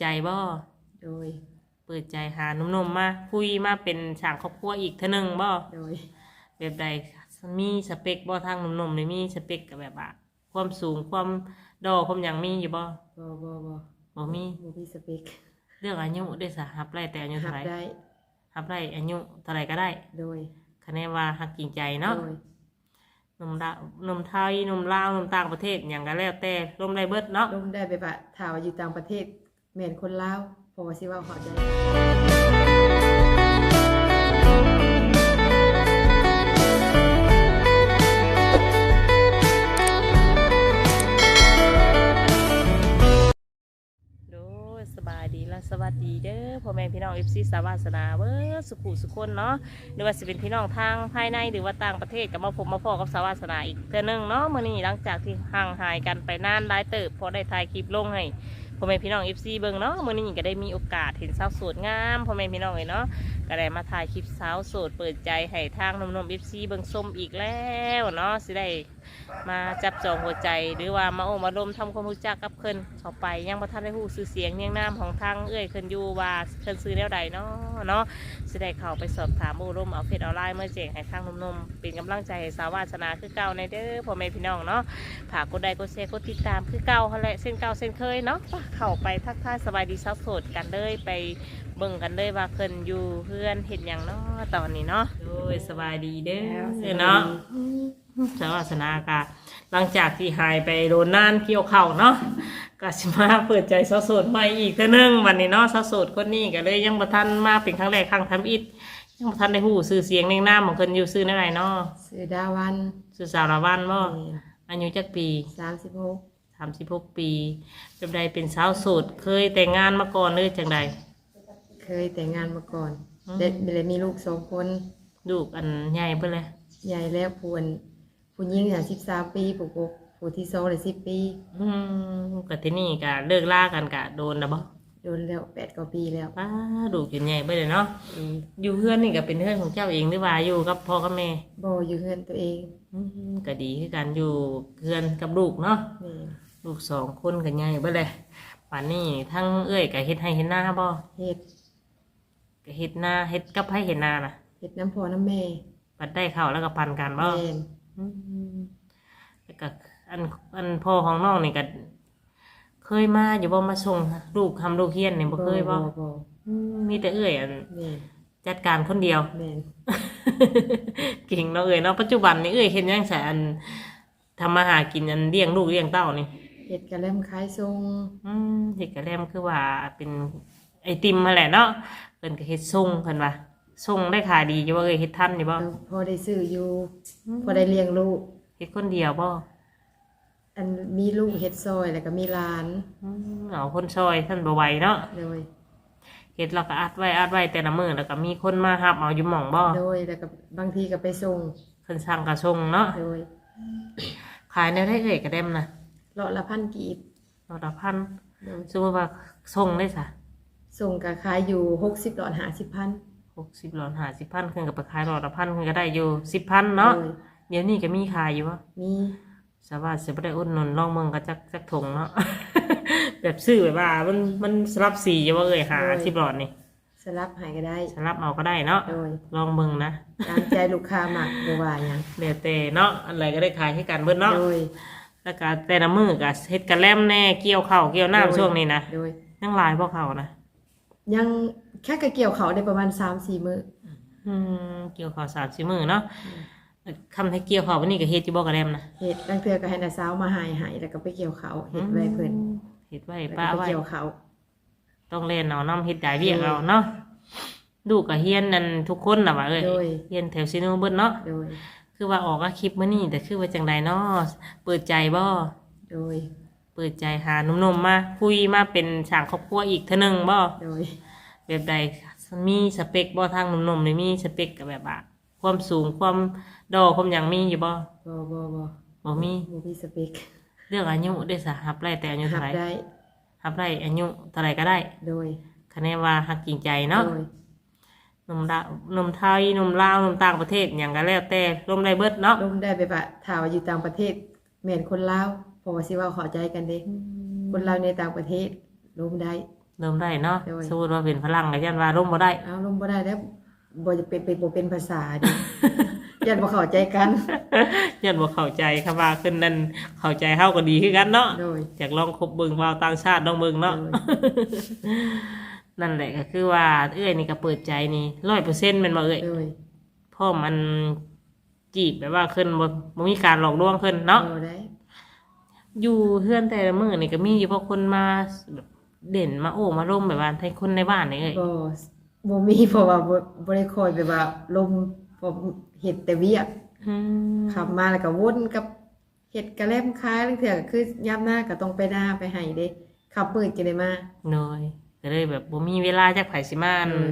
ใจบ่โดย เปิดใจหาหนุ่มๆมาคุยมาเป็นสร้างครอบครัวอีกเท่านึงบ่โดย แบบใดมีสเปคบ่ทางหนุ่มๆนี่มีสเปคกับแบบว่าความสูงความดอความหยังมีอยู่บ่บ่บ่บ่บ่มีบ่มีสเปคเรื่องอายุได้สะรับได้แต่อายุหัเท่าบไหร่ได้รับได้อายุเท่าไหร่ก็ได้ โดยคะแนนว่าฮักจริงใจเนาะโดยหนุ่มดาหนุ่มไทยหนุ่มลาวหนุ่มต่างประเทศหยังก็แล้วแต่ร่วมได้เบิดเนาะลมได้ไปว่าถ้าว่าอยู่ต่างประเทศ แม่นคนลาวเพราะว่าสิเว้าเข้าใจดยสบายดีและสวัสดีเด้อพ่อแม่พี่น้องเอฟซีสาวาสนาเบิดสุขุสุคนเนาะหรือว่าสิเป็นพี่น้องทางภายในหรือว่าต่างประเทศกับมาพบมาพอกับสาวาสนาอีกเทื่อนึงเนาะเมื้อนี้หลังจากที่ห่างหายกันไปนานหลายเติบพอได้ถ่ายคลิปลงให้ พ่อแม่พี่น้องเอฟซีเบิ่งเนาะมื้อนี้ก็ได้มีโอกาสเห็นสาวโสดงามพ่อแม่พี่น้องเลยเนาะก็ได้มาถ่ายคลิปสาวโสดเปิดใจให้ทางนุ่มเอฟซีเบิ่งส้มอีกแล้วเนาะสิได้มาจับจองหัวใจหรือว่ามาโอ้มาลมทำความรู้จักกับเพิ่นเข้าไปยังบ่ทันได้ฮู้ชื่อเสียงเนียงนามของทางเอ้ยเพิ่นอยู่ว่าเพิ่นซื้อแนวใดเนาะเนาะสิได้เข้าไปสอบถามโอ้ลมเอาเพจออนไลน์เมื่อแจ้งให้ทางนุ่มเป็นกำลังใจให้สาววาสนาคือเก่าในเด้อพ่อแม่พี่น้องเนาะฝากกดไลค์กดแชร์กดติดตามคือเก่าหั่นแหละเส้นเก่าเส้นเคยเนาะ เข้าไปทักทายสบายดีสาวโสดกันเลยไปเบิ่งกันเลยว่าเพิ่นอยู่เพื่อนเฮ็ดหยังเนาะตอนนี้เนาะโดยสบายดีเด้อเนาะสาวาสนากาหลังจากที่หายไปโดนน่านเกี่ยวเข่าเนาะก็สิมาเปิดใจสาวโสดใหม่อีกเท่อนึงวันนี้เนาะสาวโสดคนนี้ก็เลยยังบ่ทันมาเป็นครั้งแรกครั้งทำอิฐยังบ่ทันได้ฮู้ชื่อเสียงเรียงนามของเพิ่นอยู่ชื่อในไรเนาะซื้อดาวันชื่อสาวละวันบ่อายุจักปี 36 36ปีเป็นใดเป็นสาวโสด เคยแต่งงานมาก่อนหรือจังใด เคยแต่งงานมาก่อนอืมได้เลยมีลูกสองคนลูกอันใหญ่เพิ่นเลยใหญ่แล้วผู้อันผู้หญิงน่ะ13ปีผู้กผู้ที่สองเลย10ปี อืมก็ที่นี่ก็เลิกล่ากันก็โดนแล้วบ่โดนแล้ว8กว่าปีแล้วป้าลูกจนใหญ่ไปเลยเนาะอืมอยู่เพื่อนนี่ก็เป็นเพื่อนของเจ้าเองหรือว่าอยู่กับพ่อกับแม่บ่อยู่เฮือนตัวเองอืมก็ดีคือกันอยู่เพื่อนกับลูกเนาะแม่น ลูกสองคนกันใหญ่ไปเลยป่านนี้ทั้งเอ้ยกับเฮ็ดให้เห็นหน้าบ่เฮ็ดก็เฮ็ดหน้าเฮ็ดกับให้เห็นหน้าน่ะเฮ็ดน้ำพ่อน้ำแม่ปัดได้เข้าวแล้วก็ปันกันบ่แม่นอืมแล้วก็อันอันพ่อของน้องนี่ก็เคยมาอยู่บ่มาส่งลูกทำลูกเฮียนนี่บ่เคยบ่บ่บ่อืมมีแต่เอ้ยอันแม่นจัดการคนเดียว แม่นเก่งเนาะเอ้ยเนาะปัจจุบันนี่เอ้ยเห็นยังแสอันทำมาหากินอันเลี้ยงลูกเลี้ยงเต้านี่ เฮ็ดกะเล่มขายทรงอืมเฮ็ดกระแลมคือว่าเป็นไอติมมาแหละเนาะเพิ่นก็เฮ็ดส่งเพิ่นว่าส่งได้ขายดีอยู่ว่าเอ้ยเฮ็ดทันอยู่บ่ก็พอได้ซื้ออยู่ พอได้เลี้ยงลูก เฮ็ดคนเดียวบ่อันมีลูกเฮ็ดซอยแล้วก็มีหลานอืมเอาคนซอยท่านบ่ไหวเนาะโดยเฮ็ดแล้วก็อัดไว้อัดไว้แต่ละมื้อแล้วก็มีคนมารับเอาอยู่หม่องบ่โดยแล้วก็บางทีก็ไปส่งเพิ่นสั่งก็ส่งเนาะโดยขายได้ได้เอ้ยกระแลมน่ะ เลาะละพันกีบรละพันโดยสมมุติว่าส่งได้ซะส่งก็ขายอยู่60ดอล50พัน60หลอน50,000เพิ่นก็ไปขายรละพันเพิ่นก็ได้อยู่10,000เนาะโดยเดี๋ยวนี้ก็มีขายอยู่วะมีสาวาสิบ่ได้อุดหนุนลองเมืองก็จักจักถงเนาะ แบบซื้อแบบว่ามันมันสลับสีจะว่าเอ่ยหาสิบหลอดนี่สลับให้ก็ได้สลับเอาก็ได้เนาะโดยลองเมืองนะตามใจลูกค้ามักบ่ว่าหยังเดี๋ยวแต่เนาะอันไรก็ได้ขายให้กันเบิดเนาะ โดย แล้วก็แต่ละมือก็เฮ็ดกันแลมแน่เกี่ยวข้าวเกี่ยวน้ำช่วงนี้นะโดยยังหลายพวกเขานะยังแค่กะเกี่ยวเขาได้ประมาณ3-4มื้ออืมเกี่ยวข้าวสามสี่มือเนาะคำให้เกี่ยวข้าววันนี้ก็เฮ็ดอยู่บ่กระแลมนะเฮ็ดบางเทื่อก็ให้น้าสาวมาหายให้แล้วก็ไปเกี่ยวเขาเฮ็ดไว้เพิ่นเฮ็ดไว้แล้วป้าก็ไปไว้เกี่ยวเขาต้องเล่นเอาน้ำเฮ็ดได้เวียกเอาเนาะลูกก็เฮียนนั่นทุกคนน่ะว่าเอ้ยโดยเฮียนแถวซิโนเบิดเนาะโดย คือว่าออกอาคลิปมื้อนี้แต่คือว่าจังใดเนาะเปิดใจบ่โดย เปิดใจหาหนุ่มๆมาคุยมาเป็นสร้างครอบครัวอีกเท่านึงบ่โดย แบบใดมีสเปคบ่ทางหนุ่มๆนี่มีสเปคกับแบบว่าความสูงความดอความหยังมีอยู่บ่บ่บ่บ่บ่มีบ่มีสเปคเรื่องอายุได้สะรับได้แต่อายุหัเท่าบไหร่ได้รับได้อายุเท่าไหร่ก็ได้ โดยคะแนนว่าฮักจริงใจเนาะโดยห นุ่มดาหนุ่มไทยหนุ่มลาวหนุ่มต่างประเทศหยังก็แล้วแต่ร่วมได้เบิดเนาะลมได้ไปว่าถ้าว่าอยู่ต่างประเทศแม่นคนลาวเพราะว่าสิเว้าเข้าใจกันเด้คนลาวในต่างประเทศลมได้ลมได้เนาะโดยสมมุติว่าเป็นพลังก็ยันว่าลมบ่ได้เอาลมบ่ได้แล้วบ่จะเป็นเป็นบ่เป็นภาษาดิ ยันบ่เข้าใจกันยันบ่เข้าใจคำว่าขึ้นนั่นเข้าใจเฮาก็ดีคือกันเนาะโดยอยากลองคบเบิ่งว่าวต่างชาติลองเบิ่งเนาะ โดย นั่นแหละก็คือว่าเอ้อยนี่ก็เปิดใจนี่100%แม่นบ่เอ้ยโดยเพราะมันจีบแบบว่าขึ้นบ่บ่มีการหลอกลวงขึ้นเนาะโดยได้อยู่เพื่อนแต่ละมื้อนี่ก็มีอยู่พวกคนมาแบบเด่นมาโอ้มาร่มแบบว่าให้คนในบ้านนี่เอ้ยบ่บ่มีเพราะว่าบ่บ่ได้คอยแบบว่าลมพอเฮ็ดแต่เวียกอืมขับมาแล้วก็วนกับเฮ็ดกระแลมคล้ายลังเถื่อก็คือยามหน้าก็ต้องไปหน้าไปให้เด้ขับมืดจะได้มา น้อย ก็เลยแบบบ่มีเวลาจักไผสิมาอันอืม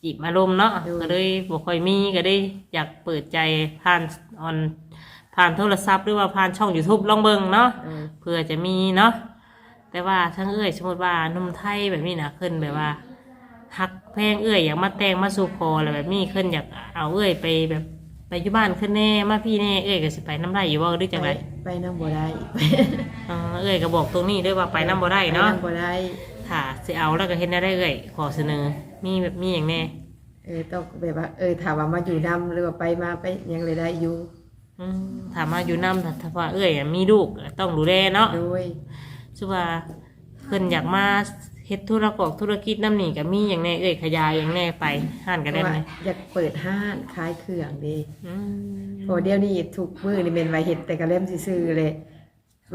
จีบอารมณ์เนาะอืม ก็เลยบ่ค่อยมีก็ได้อยากเปิดใจผ่านออนผ่านโทรศัพท์หรือว่าผ่านช่อง YouTube ลองเบิ่งเนาะเออเพื่อจะมีเนาะแต่ว่าทั้งเอ้ยสมมติว่าหนุ่มไทยแบบนี้นะขึ้นแบบว่าฮักแพงเอ้ยอยากมาแต่งมาสู่คออะไรแบบนี้ขึ้นอยากเอาเอ้ยไปแบบไปอยู่บ้านขึ้นแน่มาพี่แน่เอ้ยก็สิไปน้ำได้อยู่ว่าหรือจังไรไปไปนำบ่ได้อ่าเอ้ยก็บอกตรงนี้ด้วยว่าไปน้ำบ่ได้เนาะไปำบ่ได้ ถ้าสิเอาแล้วก็เห็นได้เอ้ยขอเสนอ มีแบบมีอย่างแน่เออต้องแบบว่าเออถามว่ามาอยู่นํหรือว่าไปมาไปยังเลยได้อยู่อืมถามมาอยู่น้ำถ้าถ้าว่าเอ้ยอะมีลูกก็ต้องดูแลเนาะโดยชื่อว่าเพิ่นอยากมาเฮ็ดธุรกอกธุรกิจน้ำนี่ก็มีอย่างแน่เอ้ยขยายอย่างแน่ไปห้านก็ได้เพราะไหมว่าอยากเปิดห้านขายเครื่องเด้อืมพอเดี๋ยวนี้ทุกมื้อนี่เป็นว่าเฮ็ดแต่กระเล่มซื่อๆเลย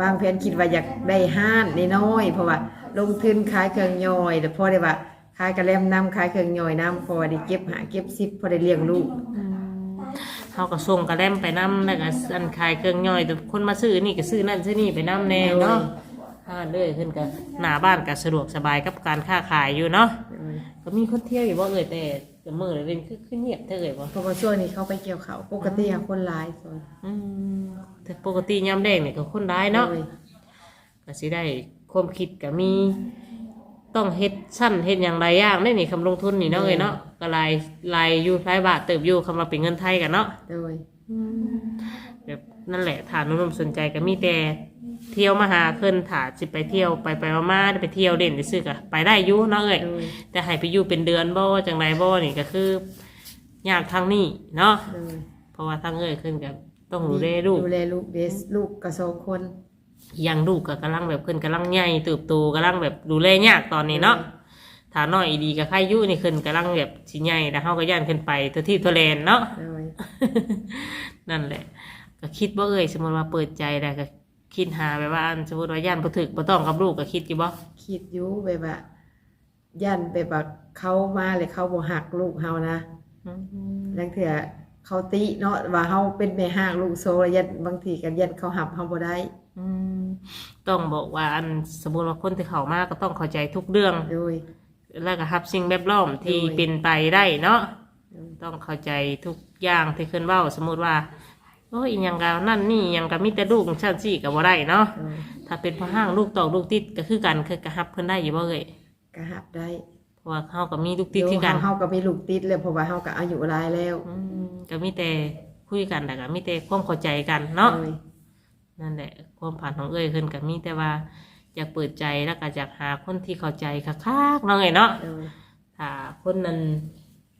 วางแผนคิดว่าอยากได้ห้านน้อยๆเพราะว่า ลงทุนขายเครื่องย่อยแต่พอได้ว่าขายกระเล่มน้ำขายเครื่องย่อยน้ำพอได้เก็บหาเก็บซิปพอได้เลี้ยงลูกเฮาก็ส่งกระแลมไปน้ำแล้วก็อันขายเครื่องย่อยแต่คนมาซื้อนี่ก็ซื้อนั่นซื้อนี่ไปน้ำแน่เนาะห้านเลยขึ้นกับหน้าบ้านก็สะดวกสบายกับการค้าขายอยู่เนาะก็มีคนเที่ยวอยู่บ่เอ่ยแต่แต่มื้อเลยเป็นคือคือเงียบเท่าเอ่ยบ่เพราะว่าช่วงนี้เขาไปเกี่ยวเขาวปกติอะคนหลายส่วนอืมแต่ปกติยามแดงนี่ก็คนร้ายเนาะโดยก็สิได้ ความคิดก็มี ต้องเฮ็ดสั้นเฮ็ดอย่างไรอย่างได้นี่คำลงทุนนี่เนาะเอ้ยเนาะก็หลายหลายอยู่หลายบาทเติบอยู่คำว่าเป็นเงินไทยกันเนาะโดยแบบนั่นแหละฐานนุ่มๆสนใจก็มีแต่เที่ยวมาหาเพิ่นถาสิไปเที่ยวไปไปมาๆไปเที่ยวเด่นซื่อๆก็ไปได้อยู่เนาะเอ้ยโดยแต่ให้ไปอยู่เป็นเดือนบ่จังไรบ่นี่ก็คือยากทางนี้เนาะโดยเพราะว่าทางเอ้ยขึ้นกับต้องดูแลลูกดูแลลูกเดสลูกกระสองคน ยังลูกก็กำลังแบบขึ้นกำลังใหญ่เติบโตกำลังแบบดูแลยากตอนนี้เนาะถ้าน้อยดีกับใครอยู่นี่ขึ้นกำลังแบบสิใหญ่แล้วเฮาก็ย่านขึ้นไปตัวที่ตัวแลนเนาะโดยนั่นแหละ ก็คิดว่าเอ้ยสมมติว่าเปิดใจแล้วก็คิดหาแบบว่าอันสมมติว่าย่านบ่ถึกบ่ต้องกับลูกก็คิดอยู่บ่คิดอยู่แบบว่ายันแบบว่าเขามาเลยเขาบ่หักลูกเฮานะอืมลังเถื่อเขาติเนาะว่าเฮาเป็นแม่ห้างลูกโซแล้วยันบางทีกันยันเขาหับเฮาบ่ได้อืม ต้องบอกว่าอันสมมติว่าคนที่เข้ามาก็ต้องเข้าใจทุกเรื่อง โดย แล้วก็รับสิ่งแวดล้อมที่โดยเป็นไปได้เนาะโดยต้องเข้าใจทุกอย่างที่ขึ้นเว้า สมมุติว่าโอ้ยอหยังกานั่นนี่อหยังกามีแต่ลูกชั้นสี่ก็บ่ได้เนาะโดยถ้าเป็นพ่อห้างลูกตอกลูกติดก็คือกันคือกระหับเพิ่นได้อยู่บ่เอ่ยก็หับได้เพราะว่าเขาก็มีลูกติดคือกัน เดี๋ยวเฮาเฮาก็มีลูกติดแล้วเพราะว่าเฮาก็อายุหลายแล้วอืมก็มีแต่คุยกันแต่ก็มีแต่ความเข้าใจกันเนาะ โดย นั่นแหละความผ่านของเอ้ยขึ้นก็มีแต่ว่าอยากเปิดใจแล้วก็อยากหาคนที่เข้าใจคักๆเนาะเอ้ยเนาะโดยถ้าคนนั้น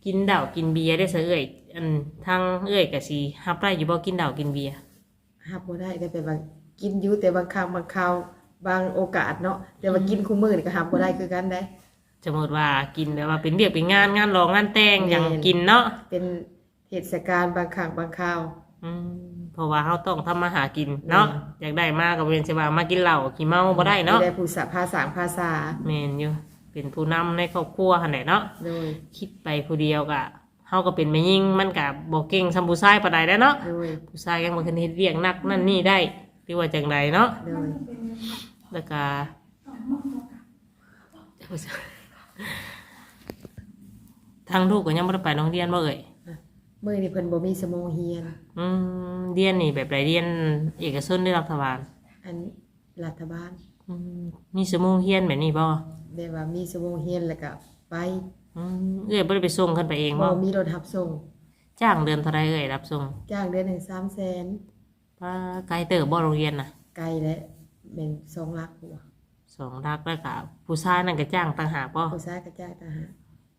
กินเหล้ากินเบียร์ได้ซะเอ้ยอันทางเอ้ยก็สิฮับได้อยู่บ่กินเหล้ากินเบียร์ หับบ่ได้ได้ไปบางกินอยู่แต่บางครั้งบางคราวบางโอกาสเนาะแต่ว่ากินคู่มื้อนี่ก็หับบ่ได้คือกันได้ สมมติว่ากินแบบว่าเป็นเรียกเป็นงานงานรองงานแต่งแม่นอย่างกินเนาะเป็นเทศกาลบางครั้งบางคราวอืม เพราะว่าเขาต้องทำมาหากินเนาะอืมอยากได้มากกับเวนสิว่ามากินเหล้ากินเมาบ่ได้เนาะไม่ได้ผู้สะภาษาภาษาแมนอยู่เป็นผู้นำในครอบครัวหั่นแหละเนาะโดยคิดไปผู้เดียวกะเฮาก็เป็นแม่ยิ่งมันกะบ่เก่งซำผู้ชายปานใดแล้วเนาะโดยผู้ชายยังบ่ทันเฮ็ดเวียกหนักนั่นนี่ได้หรือว่าจังใดเนาะโดยแล้วก็ทางลูกก็ยังบ่ได้ไปโรงเรียนบ่เอ่ย มื่อนี่เพิ่นบ่มีสมองเฮียน อืมเรียนนี่แบบไรเรียนเอกชนหรือรัฐบาลอันรัฐบาลอืมมีสมุงเฮียนแบบนี้บ่แบบว่ามีสมองเฮียนแล้วก็ไปอืมเอ้ยบ่ได้ไปส่งขึ้นไปเองบ่บ่มีรถรับส่ง จ้างเดือนเท่าไรเอ้ยรับส่งจ้างเดือนหนึ่งสามแสนป้าไกลเติบบ่โรงเรียนน่ะไกลและเป็นสองลักหัวสองลักแล้วก็ผู้ชายนั่นก็จ้างต่างหากบ่ผู้ชายกระจายทหาร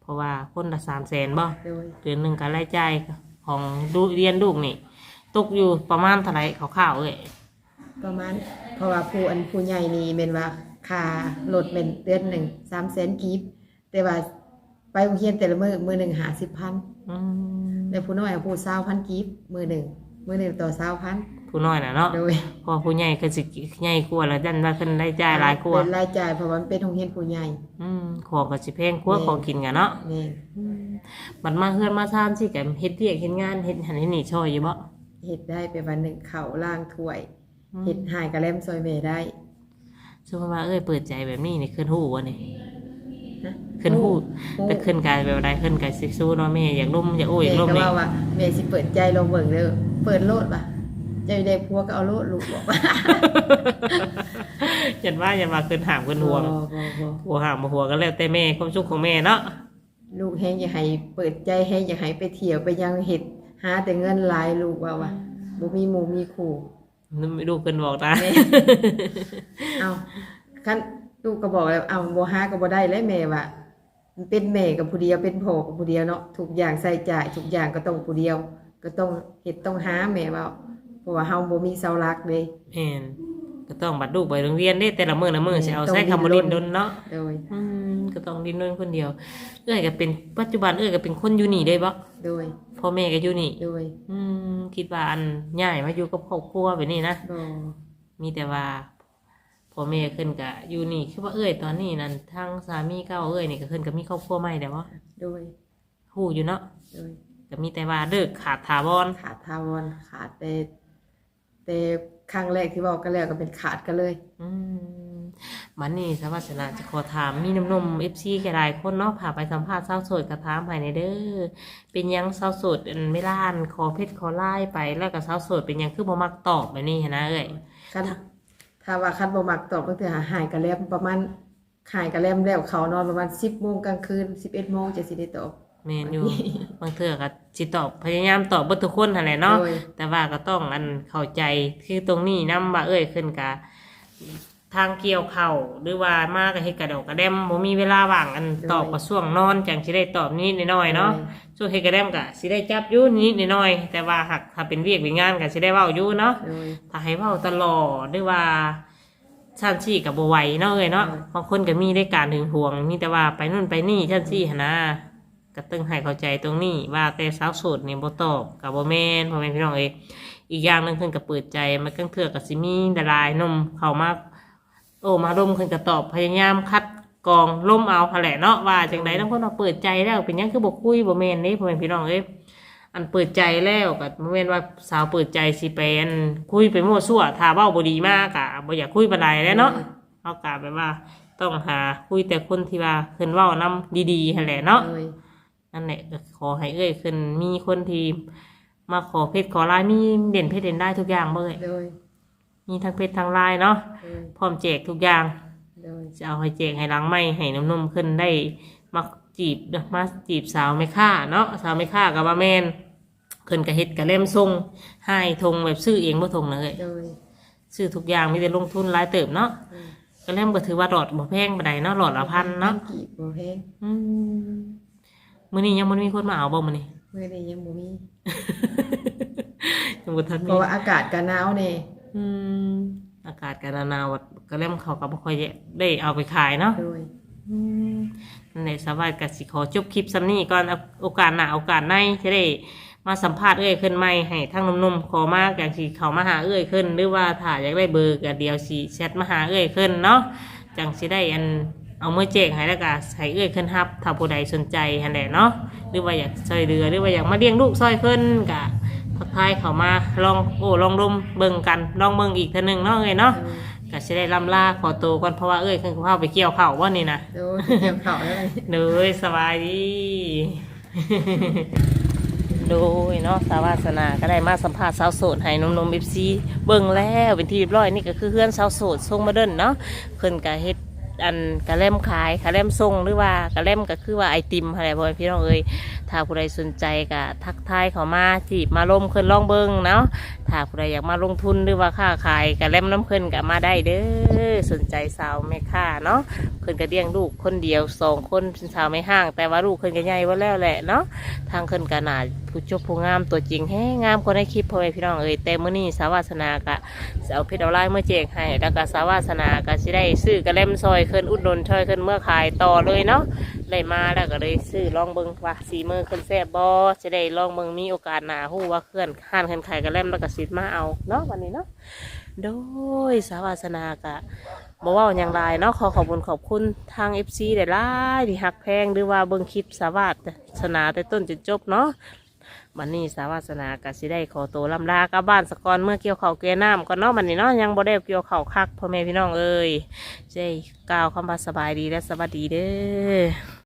เพราะว่าคนละสามแสนบ่โดยเดือนหนึ่งก็รายจ่ายของดูเรียนลูกนี่ตกอยู่ประมาณเท่าไหร่ข่าวๆเอ้ยประมาณเพราะว่าผู้อันผู้ใหญ่นี่เป็นว่าค่ารถเป็นเดือนหนึ่งสามแสนกีบแต่ว่าไปโรงเรียนแต่ละมือมือหนึ่งหาสิบพันอืมแต่ผู้น้อยผู้สาวพันกีบมือหนึ่ง มือหนึ่งต่อสาวพันผู้น้อยน่ะเนาะโดยพอผู้ใหญ่ก็สิใหญ่กว่าแล้วดันว่าเพิ่นรายจ่ายหลายกว่าเป็นรายจ่ายเพราะว่ามันเป็นโรงเรียนผู้ใหญ่อืมของก็สิแพงกว่าแม่ของกินกันเนาะนี่มันมาเฮือนมาซ่านสิกันเฮ็ดเวียกเฮ็ดงานเฮ็ดหันเฮ็ดนี่ช่อยอยู่บ่เห็ดได้ไปวันหนึ่งเขาล่างถ้วยอืมเห็ดหายกระเล่มซอยเมได้สมมติว่าเอ้ยเปิดใจแบบนี้นี่ขึ้นหูวะนี่ฮะขึ้นหูฮู้แต่ขึ้นกายแบบใดขึ้นกายซิกซูเนาะแม่อยากล่มอยากโอ้ยอยากเมล่มก็นี่ว่าว่าเมสิเปิดใจลองเบิ่งเด้อ เปิดโลดป่ะใจได้พัวก็เอาโลดลูกบอกว่ายันว่ายันว่าขึ้นหามขึ้นห่วงบ่บ่บ่หัวหามบ่หัวก็แล้วแต่แม่ความสุขของแม่เนาะลูกแห้งอยากให้เปิดใจแห้งอยากให้ไปเที่ยวไปยังเห็ดหาแต่เงินหลายลูกว่าว่าบ่มีหมู่มีคู่นึกไม่รู้เพิ่นบอกนะแม่เอาคันลูกก็บอกแล้วเอาบ่หาก็บ่ได้เลยแม่ว่ามันเป็นแม่กับผู้เดียวเป็นพ่อกับผู้เดียวเนาะทุกอย่างใส่จ่ายทุกอย่างก็ต้องผู้เดียว ก็ต้องเฮ็ดต้องหาแม่ว่าเพราะว่าเฮาบ่มีเสาหลักเลย แม่นก็ต้องบัดลูกไปโรงเรียนได้แต่ละมื้อละมื้อสิเอาใช้คำบ่ดิ้นดนเนาะโดย อืมก็ต้องดิ้นรนคนเดียว เอ้ยก็เป็นปัจจุบันเอ้ยก็เป็นคนอยู่นี่ได้บ่โดย พ่อแม่ก็อยู่นี่ โดยอืมคิดว่าอันย้ายมาอยู่กับครอบครัวแบบนี้นะ บ่มีแต่ว่าพ่อแม่ขึ้นกะอยู่นี่คือว่าเอ้ยตอนนี้นั่นทางสามีเก่าเอ้ยนี่ก็ขึ้นกับมีครอบครัวใหม่แต่ว่าโดย ฮู้อยู่เนาะโดย ก็มีแต่ว่าเลิกขาดถาวรขาดทาวรขาดแต่แต่ครั้งแรกที่บอกกันแล้วก็เป็นขาดกันเลย อืมมันนี่สวัสนาจะขอถามมีน้ำนมเอฟซีแกหลายคนเนาะพาไปสัมภาษณ์สาวโสดกระถามภายในเด้อเป็นหยังสาวโสดอันไม่ล้านขอเพชรขอไล่ไปแล้วก็สาวโสดเป็นหยังคือบ่มักตอบแบบนี้หั้นนะเอ้ยคันถ้าว่าคันบ่มักตอบก็คือหาหายกันแล้วประมาณหายกันแล้วแล้วเขานอนประมาณ10โมงกลางคืน11โมงจะสิได้ตอบ เมนอยู่ บางเทื่อก็สิตอบพยายามตอบเบิดทุกคนหั่นแหละเนาะ โดย แต่ว่าก็ต้องอันเข้าใจคือตรงนี้นํว่าเอ้ยขึ้นกะทางเกี่ยวเข่าหรือว่ามาก็เฮ็ดกระดอกกระแดมบ่มีเวลาว่างอันตอบกับช่วงนอนจังสิได้ตอบนิดหน่อยๆเนาะช่วงเฮ็ดกระแดมก็สิได้จับอยู่นิดหน่อยๆแต่ว่าหากถ้าเป็นเวียกเป็นงานก็สิได้เว้าอยู่เนาะ โดย ถ้าให้เว้าตลอดหรือว่าชั้นซี่กับบ่ไหวเนาะเอ้ยเนาะอืมบางคนก็มีได้การถึงห่วง มีแต่ว่าไปนู่นไปนี่ชั้นซี่หั่นนะ ก็ต้องให้เข้าใจตรงนี้ว่าแต่สาวโสดนี่บ่ตอบกับบ่แม่นพ่อแม่พี่น้องเอ้ยอีกอย่างนึงเพิ่นก็เปิดใจมันก็เถื่อก็สิมีดารายนมเข้ามาโอ้มาดมเพิ่นก็ตอบพยายามคัดกองล่มเอาแหละเนาะว่าจังได๋ทั้งคนว่าเปิดใจแล้วเป็นยังคือบ่คุยบ่แม่นเด้พ่อแม่พี่น้องเอ้ยอันเปิดใจแล้วก็บ่แม่นว่าสาวเปิดใจสิไปอันคุยไปมั่วซั่วถ้าเว้าบ่ดีมากอะบ่อยากคุยปานใดแล้วเนาะเฮาก็แบบว่าต้องหาคุยแต่คนที่ว่าเพิ่นเว้านํดีๆหั่นแหละเนาะ นั่นแหละก็ขอให้เอ้ยขึ้นมีคนที่มาขอเพชรขอลายมีเด่นเพชรเด่นได้ทุกอย่างเบ้ยโดยมีทั้งเพชรทั้งลายเนาะโดยพร้อมแจกทุกอย่างโดยจะเอาให้แจกให้ล้างไม้ให้น้ำนมขึ้นได้มาจีบมาจีบสาวไม่ค่าเนาะสาวไม่ค่ากับว่าแมนขึ้นกระเฮ็ดกระเล่มทรงให้ทงแบบซื้อเองบ่ทงเลยโดยซื้อทุกอย่างมีแต่ลงทุนหลายเติบเนาะโดยกระเล่มก็ถือว่าหลอดบ่แพงปานใดเนาะหลอดละพันเนาะกี่บ่แพงอืม มื้อนี้ยังบ่มีคนมาเอาบ่มื้อนี้ มื้อนี้ยังบ่มี ยังบ่ทันเพมีราะว่าอากาศก็หนาวแน่อืมอากาศก็หนาวๆกระเล่มเขาก็บ่ค่อยได้เอาไปขายเนาะ โดย อืมนั่นแหละสบายกับสิขอจบคลิปซ้ำนี้ก่อนเอาโอกาสหน้าโอกาสในจะได้มาสัมภาษณ์เอ้ยขึ้นใหม่ให้ทั้งหนุ่มๆขอมากอย่างสีเขามาหาเอ้ยขึ้น หรือว่าถ้าอยากได้เบอร์ก็เดียวสีแชทมาหาเอ้ยขึ้นเนาะจังสิได้อัน เอาเมื่อแจกให้แล้วก็ให้เอ้ยขึ้นฮับถ้าผู้ใดสนใจฮันแหละเนาะหรือว่าอยากช่วยเรือหรือว่าอยากมาเลี้ยงลูกซอยขึ้นกะทักทายเขามาลองโอ้ลองดมเบิ่งกันลองเบิ่งอีกเทีนึงเนาะเอ้ยเนาะโดยก็จะได้ลำลาขอตัวก่อนเพราะว่าเอ้ยขึ้นข้าวไปเกี่ยวข้าวว่านี่นะโดยเกี่ยวข้าวแล้วเลยสบายดีโดยเนาะสาวาสนาก็ได้มาสัมภาษณ์สาวโสดให้หนมนมบิซีเบิ่งแล้วเป็นที่เรียบร้อยนี่ก็คือเพื่อนสาวโสดทรงมาเดินเนาะเพิ่นก็เฮ็ด อันกะเล่มขายกะเล่มทรงหรือว่ากะเล่มก็คือว่าไอติมอะไรบ่พี่น้องเอ้ยถ้าผู้ใดสนใจก็ทักทายเขามาจีบมาล่มขึ้นล่องเบิงเนาะถ้าผู้ใดอยากมาลงทุนหรือว่าค้าขายกับเล่มน้ำขึ้นก็มาได้เด้อสนใจสาวแม่ค้าเนาะเพิ่อนก็เลี้ยงลูกคนเดียวสองคนเป็นสาวไม่ห่าง แต่ว่าลูกเพิ่อนก็ใหญ่ไว่าแล้วแหละเนาะทางเพิ่อนก็น่า ผู้จบผู้งามตัวจริงแฮงงามกว่าในคลิปพ่อแม่พี่น้องเอ้ยแต่มื้อนี้สาวาสนากะเอาเพชรเอาลายเมื่อแจกให้แล้วก็สาวาสนากะสิได้ซื้อกระเล่มซอยขึ้นอุดหนุนช่อยขึ้นเมื่อขายต่อเลยเนาะเลยมาแล้วก็เลยซื้อลองเบิงว่าสีมือขึ้นแซ่บบอจะได้ลองเบิงมีโอกาสหนาหู้ว่าเคลื่อนข้านเคลื่อนไข่กันแล่มแล้วก็สิมาเอาเนาะวันนี้เนาะโดยสาวาสนากะบอกว่าอย่างไรเนาะขอขอบคุณขอบคุณทางเอฟซีได้หลายที่หักแพงหรือว่าเบิงคลิปสาวาสนาแต่ต้นจนจบเนาะ บันนี้สาวาสนากะสิได้ขอตัวลำลากลับบ้านสกอนเมื่อเกี่ยวเข่าวเกลียน้ำก่อนเนาะวันนี้เนาะยังบ่ได้เกี่ยวเข่าวคักพ่อแม่พี่น้องเอ้ยเจ้กล่าวคำว่าสบายดีและสวัสดีเด้อ